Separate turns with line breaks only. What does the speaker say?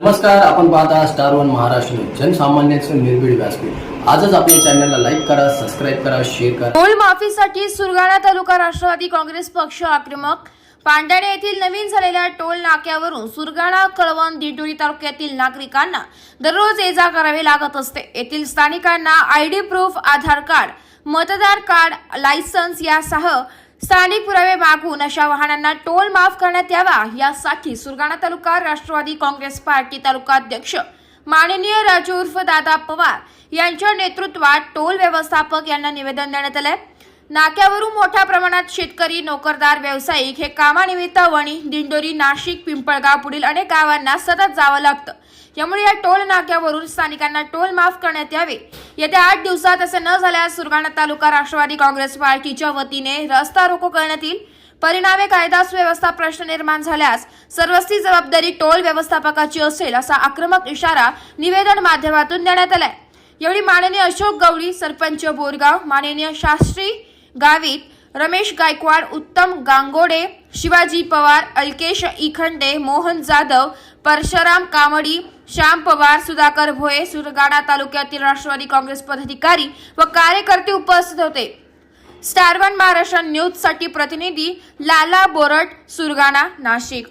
नमस्कार आपण पाहता स्टार वन महाराष्ट्र जनसामान्यांचं निर्भीड व्यासपीठ. आजच आपल्या चॅनलला लाईक करा सबस्क्राईब करा शेअर करा.
टोल माफीसाठी सुरगाणा तालुका राष्ट्रवादी काँग्रेस पक्ष आक्रमक. पांढाणे येथील नवीन झालेल्या टोल नाक्यावरून सुरगाणा कळवण दिंडोरी तालुक्यातील नागरिकांना दररोज ये जा करावी लागत असते. येथील स्थानिकांना आयडी प्रूफ आधार कार्ड मतदार कार्ड लायसन्स यासह स्थानिक पुरावे मागून अशा वाहनांना टोल माफ करण्यात यावा यासाठी सुरगाणा तालुका राष्ट्रवादी काँग्रेस पार्टी तालुका अध्यक्ष माननीय राजू उर्फ दादा पवार यांच्या नेतृत्वात टोल व्यवस्थापक यांना निवेदन देण्यात आलंय. नाक्यावरून मोठ्या प्रमाणात शेतकरी नोकरदार व्यावसायिक हे कामानिमित्त वणी दिंडोरी नाशिक पिंपळगाव पुढील अनेक गावांना सतत जावं लागतं. यामुळे या टोल नाक्यावरून स्थानिकांना टोल माफ करण्यात यावे. येत्या आठ दिवसात असे न झाल्यास सुरगाणा तालुका राष्ट्रवादी काँग्रेस पार्टीच्या वतीने रस्ता रोको करण्यात येईल. परिणामे कायदा सुव्यवस्था प्रश्न निर्माण झाल्यास सर्वस्वी जबाबदारी टोल व्यवस्थापकाची असेल असा आक्रमक इशारा निवेदन माध्यमातून देण्यात आलाय. यावेळी माननीय अशोक गवळी सरपंच बोरगाव माननीय शास्त्री गावित रमेश गायकवाड उत्तम गांगोडे शिवाजी पवार अल्केश इखंडे मोहन जाधव परशुराम कामडी श्याम पवार सुधाकर भोये सुरगाणा तालुक्यातील राष्ट्रवादी काँग्रेस पदाधिकारी व कार्यकर्ते उपस्थित होते. स्टार वन महाराष्ट्र न्यूजसाठी प्रतिनिधी लाला बोरट सुरगाणा नाशिक.